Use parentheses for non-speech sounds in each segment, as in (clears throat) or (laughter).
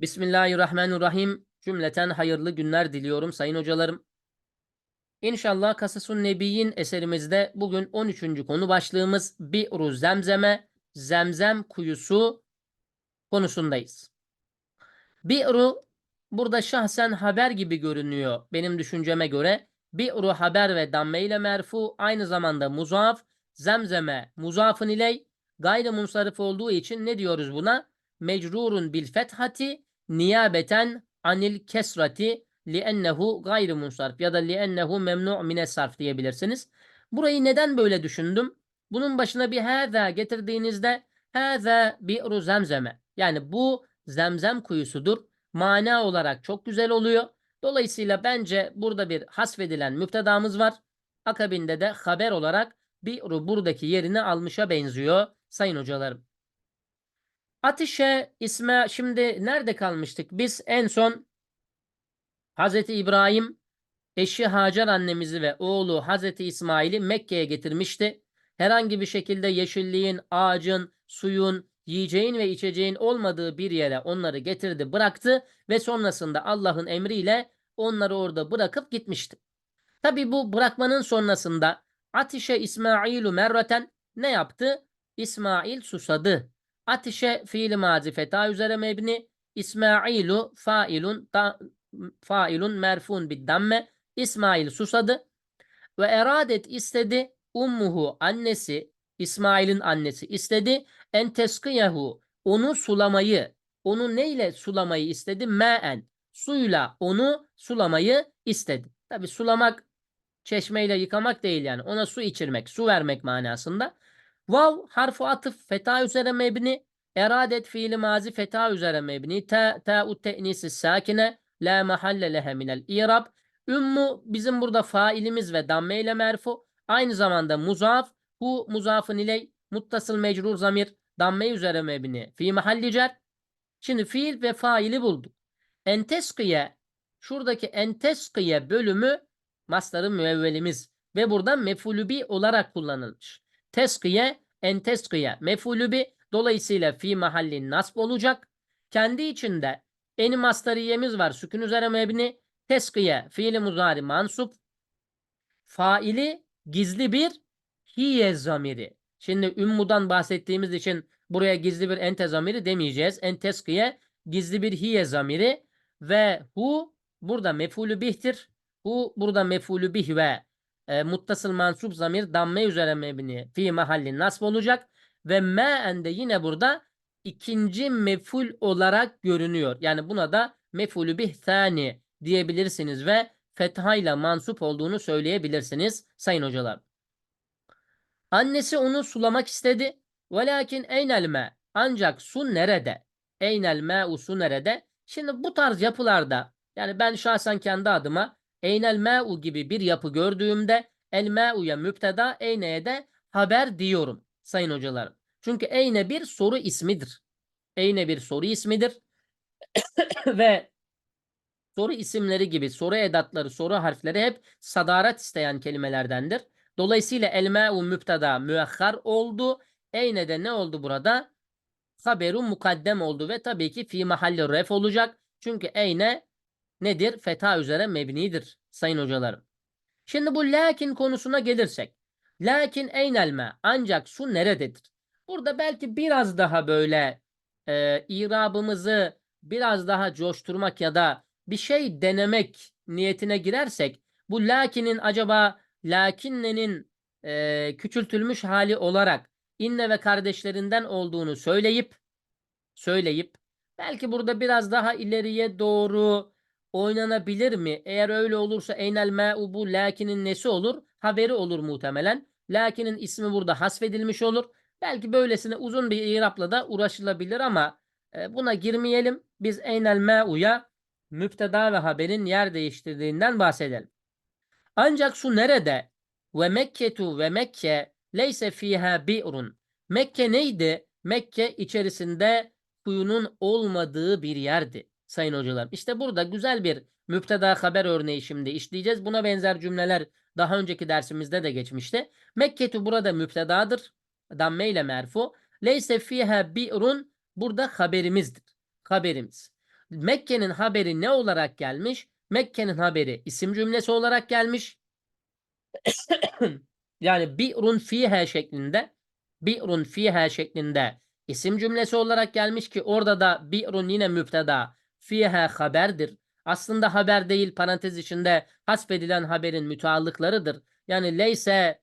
Bismillahirrahmanirrahim. Cümleten hayırlı günler diliyorum sayın hocalarım. İnşallah Kasasun Nebiyin eserimizde bugün 13. konu başlığımız Bi'ru Zemzeme, Zemzem kuyusu konusundayız. Bi'ru burada şahsen haber gibi görünüyor benim düşünceme göre. Bi'ru haber ve damme ile merfu aynı zamanda muzaf, zemzeme muzafın ile gayrı munsarif olduğu için ne diyoruz buna? Mecrurun bil fethati niyabeten anil kesrati liennehu gayrı munsarif ya da liennehu memnu mine sarf diyebilirsiniz. Burayı neden böyle düşündüm? Bunun başına bir hâzâ getirdiğinizde hâzâ bi'ru zemzeme yani bu zemzem kuyusudur. Mana olarak çok güzel oluyor. Dolayısıyla bence burada bir hasfedilen müptedamız var. Akabinde de haber olarak bi'ru buradaki yerini almışa benziyor sayın hocalarım. Atişe isme şimdi nerede kalmıştık? Biz en son Hazreti İbrahim eşi Hacer annemizi ve oğlu Hazreti İsmail'i Mekke'ye getirmişti. Herhangi bir şekilde yeşilliğin, ağacın, suyun, yiyeceğin ve içeceğin olmadığı bir yere onları getirdi, bıraktı ve sonrasında Allah'ın emriyle onları orada bırakıp gitmişti. Tabi bu bırakmanın sonrasında Atişe İsmailu merraten ne yaptı? İsmail susadı. Atişe fiili mazi feta üzere mebni. İsmailu failun da, failun merfun bid damme. İsmail susadı. Ve eradet istedi. Ummuhu annesi İsmail'in annesi istedi. En teskiyehu onu sulamayı. Onu neyle sulamayı istedi? Me'en. Suyla onu sulamayı istedi. Tabi sulamak çeşmeyle yıkamak değil yani. Ona su içirmek, su vermek manasında. Vav harfu atıf feta üzere mebni. Eradet fiili mazi feta üzere mebni. Ta ta'u te'nisi sakine. La mahalle lehe minel irab. Ümmu bizim burada failimiz ve damme ile merfu. Aynı zamanda muzaf. Hu muzafın ile muttasıl mecrur zamir. Damme üzere mebni. Fi mahalli cer. Şimdi fiil ve faili bulduk. Enteskiye şuradaki enteskiye bölümü mastarın müevvelimiz ve burada mefulübi olarak kullanılmış. Teskiye, enteskiye, mefulübi dolayısıyla fi mahallin nasb olacak. Kendi içinde eni mastariyemiz var. Sükun üzere mebni. Teskiye, fiili muzari mansup. Faili gizli bir hiye zamiri. Şimdi ümmudan bahsettiğimiz için buraya gizli bir ente zamiri demeyeceğiz. Enteskiye gizli bir hiye zamiri ve hu burada mefulü bihtir. Hu burada mefulü bih ve e, muttasıl mansup zamir damme üzere mebni fi mahallin nasb olacak ve me'en de yine burada ikinci meful olarak görünüyor. Yani buna da mefulü bih thani diyebilirsiniz ve fethayla mansup olduğunu söyleyebilirsiniz sayın hocalar. Annesi onu sulamak istedi. Velakin eynel me. Ancak su nerede? Eynel me su nerede? Şimdi bu tarz yapılarda yani ben şahsen kendi adıma eynel me'u gibi bir yapı gördüğümde el me'uya müpteda eyneye de haber diyorum sayın hocalarım. Çünkü eyne bir soru ismidir. Eyne bir soru ismidir. (coughs) Ve soru isimleri gibi soru edatları, soru harfleri hep sadarat isteyen kelimelerdendir. Dolayısıyla el me'u müpteda müehhar oldu. Eyne de ne oldu burada? Haberu mukaddem oldu ve tabii ki fi mahalli ref olacak. Çünkü eyne nedir? Feta üzere mebnidir sayın hocalarım. Şimdi bu lakin konusuna gelirsek. Lakin eynelme ancak su nerededir? Burada belki biraz daha böyle e, irabımızı biraz daha coşturmak ya da bir şey denemek niyetine girersek bu lakinin acaba lakinnenin e, küçültülmüş hali olarak inne ve kardeşlerinden olduğunu söyleyip söyleyip belki burada biraz daha ileriye doğru oynanabilir mi? Eğer öyle olursa eynel ma'u bu lakinin nesi olur? Haberi olur muhtemelen. Lakinin ismi burada hasfedilmiş olur. Belki böylesine uzun bir irapla da uğraşılabilir ama e, buna girmeyelim. Biz eynel ma'uya müpteda ve haberin yer değiştirdiğinden bahsedelim. Ancak su nerede? Ve Mekketu ve Mekke leyse fiha bi'run. Mekke neydi? Mekke içerisinde kuyunun olmadığı bir yerdi sayın hocalar. İşte burada güzel bir müpteda haber örneği şimdi işleyeceğiz. Buna benzer cümleler daha önceki dersimizde de geçmişti. Mekketu burada müptedadır. Damme ile merfu. Leyse fiha bi'run burada haberimizdir. Haberimiz. Mekke'nin haberi ne olarak gelmiş? Mekke'nin haberi isim cümlesi olarak gelmiş. (coughs) yani bi'run fiha şeklinde bi'run fiha şeklinde isim cümlesi olarak gelmiş ki orada da bi'run yine müpteda fiha haberdir. Aslında haber değil parantez içinde hasbedilen haberin müteallıklarıdır. Yani leyse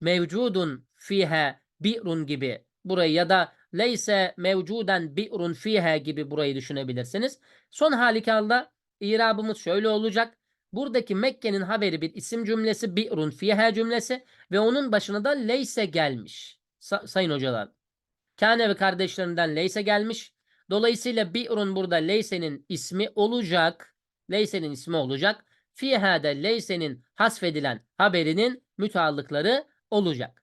mevcudun fiha bi'run gibi burayı ya da leyse mevcuden bi'run fiha gibi burayı düşünebilirsiniz. Son halükarda irabımız şöyle olacak. Buradaki Mekke'nin haberi bir isim cümlesi bi'run fiha cümlesi ve onun başına da leyse gelmiş. Sa- sayın hocalar. Kâne ve kardeşlerinden leyse gelmiş. Dolayısıyla bi'run burada leysenin ismi olacak. Leysenin ismi olacak. Fiha de leysenin hasfedilen haberinin müteallıkları olacak.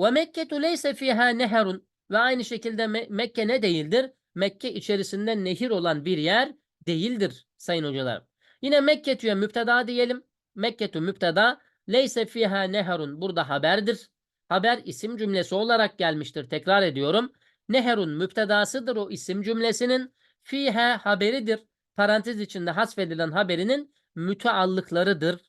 Ve Mekketu leyse fiha neherun ve aynı şekilde Me- Mekke ne değildir? Mekke içerisinde nehir olan bir yer değildir sayın hocalar. Yine Mekketu'ya müpteda diyelim. Mekketu müpteda leyse fiha neherun burada haberdir. Haber isim cümlesi olarak gelmiştir. Tekrar ediyorum. Neherun müptedasıdır o isim cümlesinin. Fiha haberidir. Parantez içinde hasfedilen haberinin müteallıklarıdır.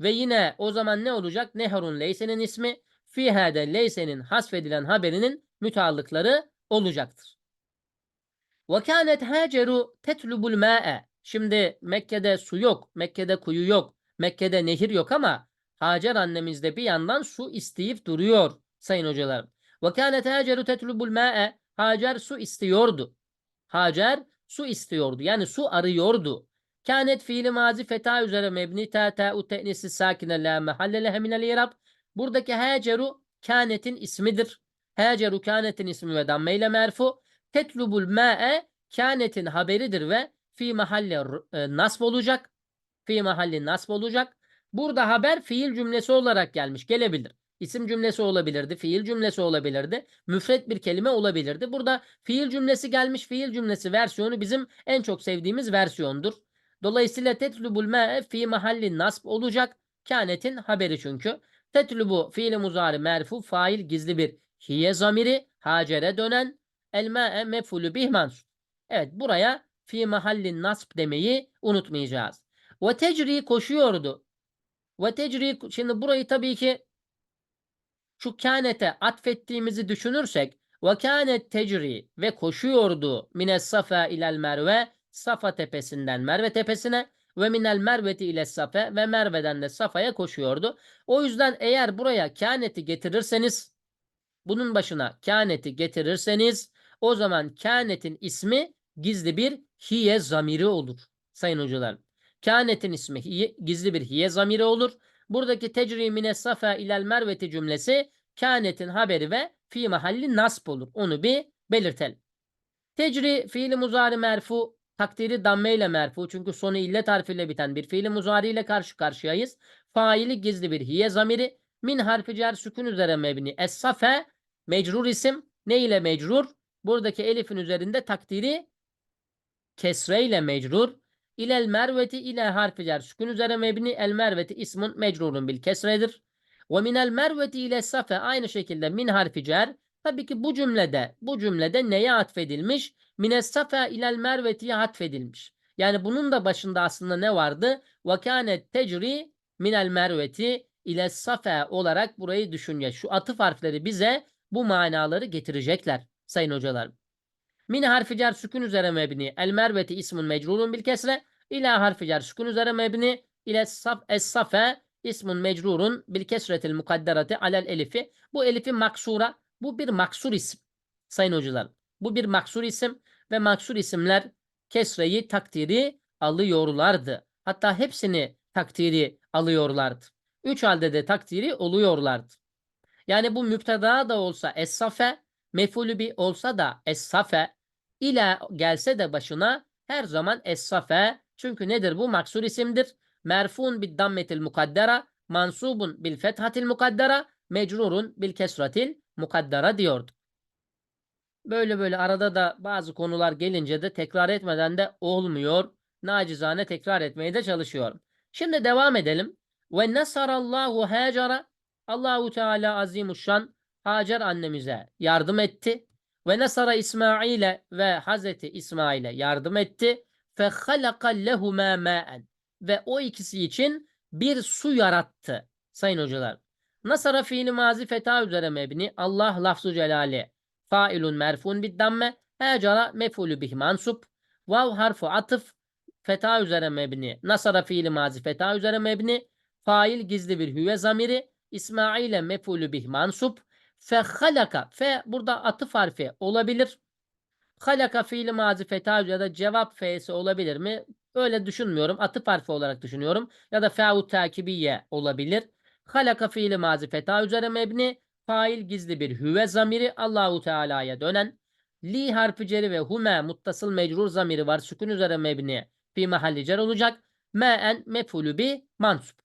Ve yine o zaman ne olacak? Neherun leysenin ismi. Fiha de leysenin hasfedilen haberinin müteallıkları olacaktır. Ve kânet Haceru tetlubul mâ'e. Şimdi Mekke'de su yok, Mekke'de kuyu yok, Mekke'de nehir yok ama Hacer annemiz de bir yandan su isteyip duruyor sayın hocalar. Ve kânet Haceru tetlubul mâ'e. Hacer su istiyordu. Hacer su istiyordu. Yani su arıyordu. Kânet fiili mazi feta üzere mebni ta ta'u te'nisi sakine la mehalle lehe minel irab. Buradaki Haceru kânetin ismidir. Haceru kânetin ismi ve dammeyle merfu. Tetlubul ma'e kânetin haberidir ve fi mahalle e, nasb olacak. Fi mahalli nasb olacak. Burada haber fiil cümlesi olarak gelmiş. Gelebilir. İsim cümlesi olabilirdi, fiil cümlesi olabilirdi, müfret bir kelime olabilirdi. Burada fiil cümlesi gelmiş, fiil cümlesi versiyonu bizim en çok sevdiğimiz versiyondur. Dolayısıyla tetlubul ma'e fi mahalli nasb olacak. Kânetin haberi çünkü. Tetlubu fiili muzari merfu fail gizli bir hiye zamiri hacere dönen el ma'e mefulü bih mansub. Evet buraya fi mahallin nasb demeyi unutmayacağız. Ve tecri koşuyordu. Ve tecri şimdi burayı tabii ki şu kânete atfettiğimizi düşünürsek ve kânet tecri ve koşuyordu mines safa ilel merve Safa tepesinden Merve tepesine ve minel merveti ile safe ve Merve'den de Safa'ya koşuyordu. O yüzden eğer buraya kâneti getirirseniz bunun başına kâneti getirirseniz o zaman kânetin ismi gizli bir hiye zamiri olur. Sayın hocalar. Kânetin ismi hiye, gizli bir hiye zamiri olur. Buradaki tecri mine safa ilel merveti cümlesi kânetin haberi ve fi mahalli nasb olur. Onu bir belirtelim. Tecri fiili muzari merfu takdiri damme ile merfu çünkü sonu illet harfiyle biten bir fiili muzari ile karşı karşıyayız. Faili gizli bir hiye zamiri min harfi cer sükun üzere mebni es-safe mecrur isim ne ile mecrur? Buradaki elifin üzerinde takdiri kesre ile mecrur. İlel merveti ile harfi cer sükun üzere mebni el merveti ismun mecrurun bil kesredir. Ve minel merveti ile safe aynı şekilde min harfi cer. Tabii ki bu cümlede bu cümlede neye atfedilmiş? Mines safe ilel mervetiye atfedilmiş. Yani bunun da başında aslında ne vardı? Ve kânet tecri minel merveti ile safe olarak burayı düşünce şu atıf harfleri bize bu manaları getirecekler sayın hocalarım. Min harfi cer sükun üzere mebni. El merveti ismun mecrurun bil kesre. İla harfi cer sükun üzere mebni. İle saf es safe ismun mecrurun bil kesretil mukadderati alel elifi. Bu elifi maksura. Bu bir maksur isim. Sayın hocalar. Bu bir maksur isim ve maksur isimler kesreyi takdiri alıyorlardı. Hatta hepsini takdiri alıyorlardı. Üç halde de takdiri oluyorlardı. Yani bu müpteda da olsa es-safe, mefulü bir olsa da es-safe ile gelse de başına her zaman es-safe. Çünkü nedir bu? Maksur isimdir. Merfun bil dammetil mukaddera, mansubun bil fethatil mukaddera, mecrurun bil kesratil mukaddera diyordu. Böyle böyle arada da bazı konular gelince de tekrar etmeden de olmuyor. Nacizane tekrar etmeye de çalışıyorum. Şimdi devam edelim. Ve nasarallahu Hacer'a Allahu Teala azimuşşan Hacer annemize yardım etti. Ve nasara İsmail'e ve Hazreti İsmail'e yardım etti. Halaka lehuma ma'en. Ve o ikisi için bir su yarattı. Sayın hocalar. Nasara fiili mazi feta üzere mebni. Allah lafzu celali. Failun merfun bid damme. Hecara mefulü bih mansup. Vav harfu atıf. Feta üzere mebni. Nasara fiili mazi feta üzere mebni. Fail gizli bir hüve zamiri. İsmail'e mefulü bih mansup. Fe halaka. Fe burada atıf harfi olabilir. Halaka fiili mazi feta ya da cevap fe'si olabilir mi? Öyle düşünmüyorum. Atıf harfi olarak düşünüyorum. Ya da fe'u takibiye olabilir. Halaka fiili mazi feta üzere mebni. Fail gizli bir hüve zamiri Allahu Teala'ya dönen. Li harfi ceri ve hume muttasıl mecrur zamiri var. Sükun üzere mebni. Fi mahalli cer olacak. Me'en mefulü bi mansup.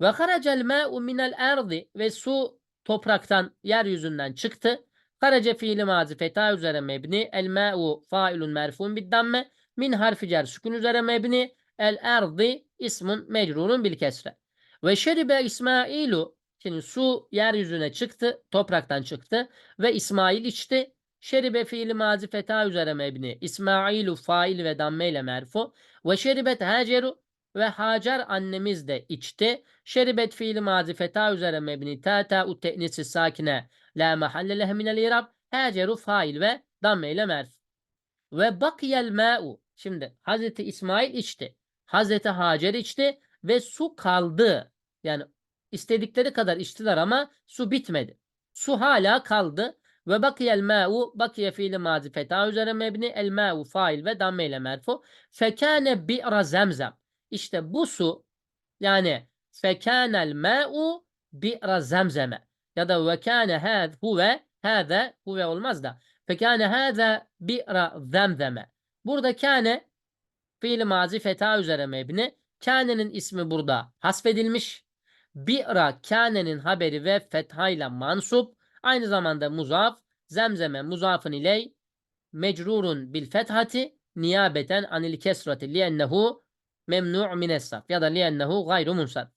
Ve haracel ma'u minel erdi ve su topraktan yeryüzünden çıktı. Harace fiili mazi feta üzere mebni. El ma'u failun merfun bid damme. Min harfi cer sükun üzere mebni. El erdi ismun mecrurun bil kesre. Ve şeribe İsmailu Şimdi su yeryüzüne çıktı, topraktan çıktı ve İsmail içti. Şeribe fiili mazi feta üzere mebni. İsmailu fail ve damme ile merfu. Ve şeribet Haceru ve Hacer annemiz de içti. Şeribet fiili mazi feta üzere mebni. Ta ut te'nisi sakine. La mahalle lehe minel irab. Haceru fail ve damme ile merfu. Ve bakiyel ma'u. Şimdi Hazreti İsmail içti. Hazreti Hacer içti ve su kaldı. Yani istedikleri kadar içtiler ama su bitmedi. Su hala kaldı. Ve bakiyel ma'u bakiye fiili mazi feta üzere mebni el ma'u fail ve damme ile merfu. Fekane bi'ra zemzem. İşte bu su yani fekanel ma'u bi'ra zemzeme. Ya da ve kâne hâz huve hâze huve olmaz da. Fekâne hâze bi'ra zemzeme. Burada kâne fiili mazi feta üzere mebni. Kâne'nin ismi burada hasfedilmiş. Bi'ra kâne'nin haberi ve fethayla mansup. Aynı zamanda muzaf. Zemzeme muzafın iley. Mecrurun bil fethati. Niyabeten anil kesrati liennehu memnu' minessaf. Ya da liennehu gayru munsaf.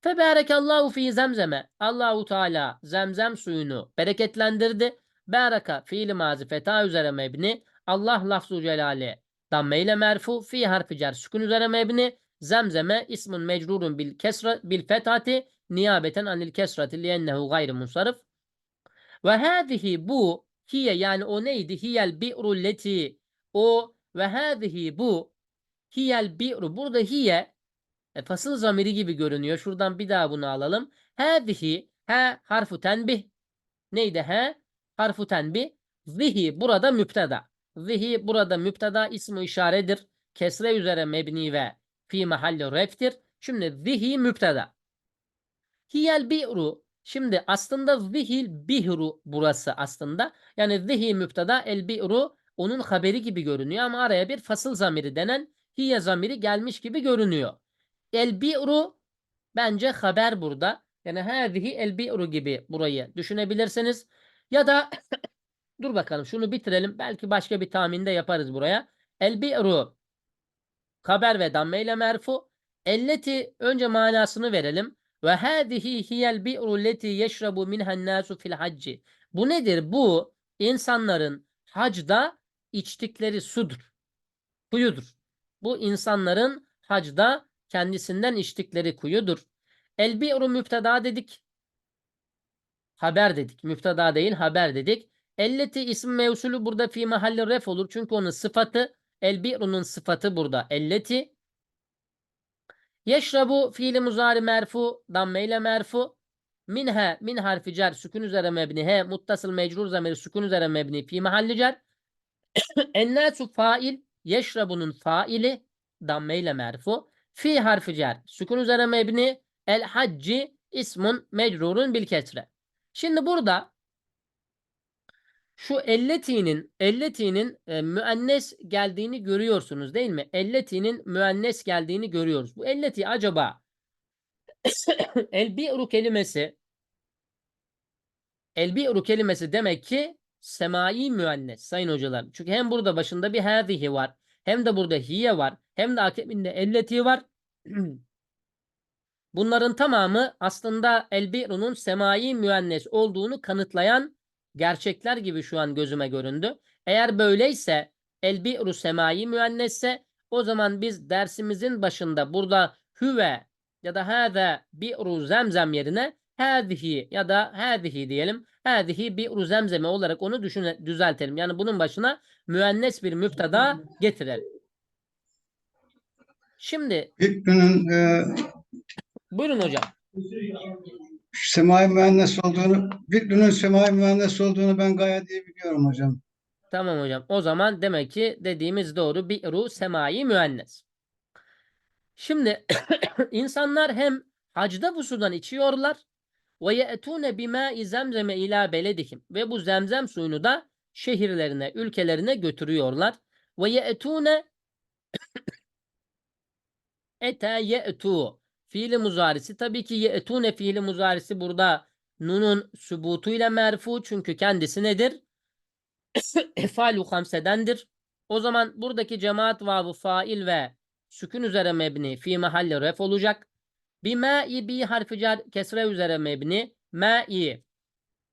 Febarekallahu fi zemzeme. Allahu Teala zemzem suyunu bereketlendirdi. Baraka fiili mazi feta üzere mebni. Allah lafzu celali damme ile merfu. Fi harfi cer sükun üzere mebni. Zemzeme ismun mecrurun bil kesra bil fethati niyabeten anil kesrati liennehu gayri munsarif. Ve hâzihi bu hiye yani o neydi? Hiyel bi'ru leti o ve hâzihi bu hiyel bi'ru burada hiye e, fasıl zamiri gibi görünüyor. Şuradan bir daha bunu alalım. Hâzihi he harfu tenbih neydi he? Harfu tenbih zihi burada müpteda. Zihi burada müpteda ismi işaredir. Kesre üzere mebni ve fi mahalli reftir. Şimdi zihi müpteda. Hiyel bi'ru. Şimdi aslında zihil bihru burası aslında. Yani zihi müpteda el bi'ru onun haberi gibi görünüyor ama araya bir fasıl zamiri denen hiye zamiri gelmiş gibi görünüyor. El bi'ru bence haber burada. Yani hâzihi el bi'ru gibi burayı düşünebilirsiniz. Ya da (coughs) dur bakalım şunu bitirelim. Belki başka bir tahminde yaparız buraya. El bi'ru haber ve damme ile merfu. Elleti önce manasını verelim. Ve hâzihi hiyel bi'ru leti yeşrabu minhen nâsu fil hacci. Bu nedir? Bu insanların hacda içtikleri sudur. Kuyudur. Bu insanların hacda kendisinden içtikleri kuyudur. El bi'ru müpteda dedik. Haber dedik. Müpteda değil haber dedik. Elleti isim mevsulü burada fi mahalli ref olur. Çünkü onun sıfatı El bi'runun sıfatı burada. Elleti. Yeşrabu fiili muzari merfu. Damme ile merfu. Minhe min harfi cer sükun üzere mebni. He muttasıl mecrur zamiri sükun üzere mebni. Fi mahalli cer. (coughs) Ennâsu fail. Yeşrabunun faili. Damme ile merfu. Fi harfi cer sükun üzere mebni. El hacci ismun mecrurun bil kesre. Şimdi burada şu elleti'nin elleti'nin e, müennes geldiğini görüyorsunuz değil mi? Elleti'nin müennes geldiğini görüyoruz. Bu elleti acaba (coughs) el bi'ru kelimesi el bi'ru kelimesi demek ki semai müennes sayın hocalar. Çünkü hem burada başında bir hâzihi var. Hem de burada hiye var. Hem de akibinde elleti var. (clears throat) Bunların tamamı aslında el bi'runun semai müennes olduğunu kanıtlayan gerçekler gibi şu an gözüme göründü. Eğer böyleyse el bi'ru semai müennesse o zaman biz dersimizin başında burada hüve ya da hâze bi'ru zemzem yerine hâzihi ya da hâzihi diyelim. Hâzihi bi'ru zemzeme olarak onu düşüne, düzeltelim. Yani bunun başına müennes bir müpteda getirelim. Şimdi Hükmünün e, buyurun hocam. semai müennes olduğunu, Hükmünün semai müennes olduğunu ben gayet iyi biliyorum hocam. Tamam hocam. O zaman demek ki dediğimiz doğru. Bi'ru semai müennes. Şimdi (clears throat) insanlar hem hacda bu sudan içiyorlar ve ye'tune bimâ'i zemzeme ila beledihim ve bu zemzem suyunu da şehirlerine, ülkelerine götürüyorlar. Ve ye'tune ete ye'tu fiili muzarisi tabii ki ye'tune fiili muzarisi burada nunun sübutuyla merfu çünkü kendisi nedir? (coughs) Efalu hamsedendir. O zaman buradaki cemaat vavı fail ve sükun üzere mebni fi mahalli ref olacak. Bi ma'i bi harfi cer kesre üzere mebni. Ma'i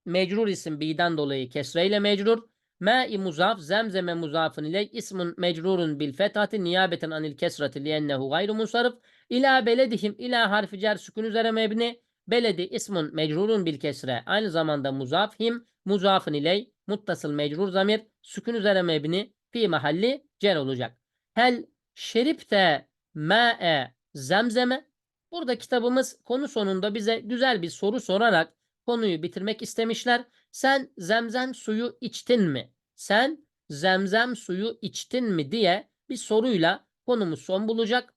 mecrur isim bi'den dolayı kesre ile mecrur. Ma'i muzaf zemzeme muzafın ile ismun mecrurun bil fethati niyabeten anil kesrati liyennehu gayru munsarif. İla beledihim ila harfi cer sükun üzere mebni. Beledi ismun mecrurun bil kesre. Aynı zamanda muzaf him muzafın ile muttasıl mecrur zamir sükun üzere mebni fi mahalli cer olacak. Hel şeripte ma'e zemzeme. Burada kitabımız konu sonunda bize güzel bir soru sorarak konuyu bitirmek istemişler. Sen zemzem suyu içtin mi? Sen zemzem suyu içtin mi diye bir soruyla konumuz son bulacak.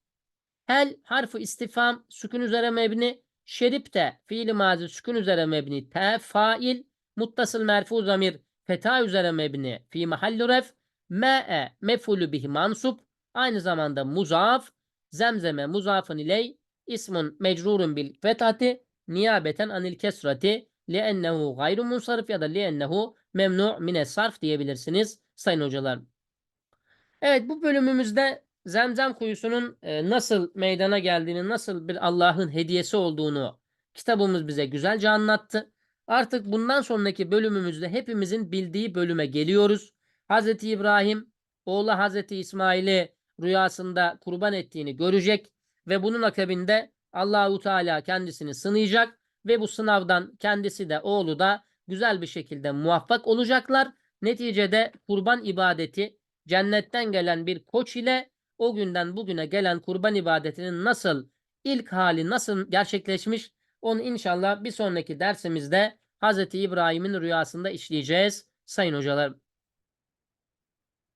Hel harfi istifam sükun üzere mebni. Şeripte fiili mazi sükun üzere mebni. Te fail muttasıl merfu zamir feta üzere mebni fi mahalli ref. Me'e mefulü bihi mansup. Aynı zamanda muzaf. Zemzeme muzafın iley ismun mecrurun bil fethati niyabeten anil kesrati liennehu gayru munsarif ya da liennehu memnu mine sarf diyebilirsiniz sayın hocalar. Evet bu bölümümüzde Zemzem kuyusunun e, nasıl meydana geldiğini, nasıl bir Allah'ın hediyesi olduğunu kitabımız bize güzelce anlattı. Artık bundan sonraki bölümümüzde hepimizin bildiği bölüme geliyoruz. Hazreti İbrahim oğlu Hazreti İsmail'i rüyasında kurban ettiğini görecek ve bunun akabinde Allahu Teala kendisini sınayacak ve bu sınavdan kendisi de oğlu da güzel bir şekilde muvaffak olacaklar. Neticede kurban ibadeti cennetten gelen bir koç ile o günden bugüne gelen kurban ibadetinin nasıl ilk hali nasıl gerçekleşmiş onu inşallah bir sonraki dersimizde Hazreti İbrahim'in rüyasında işleyeceğiz sayın hocalar.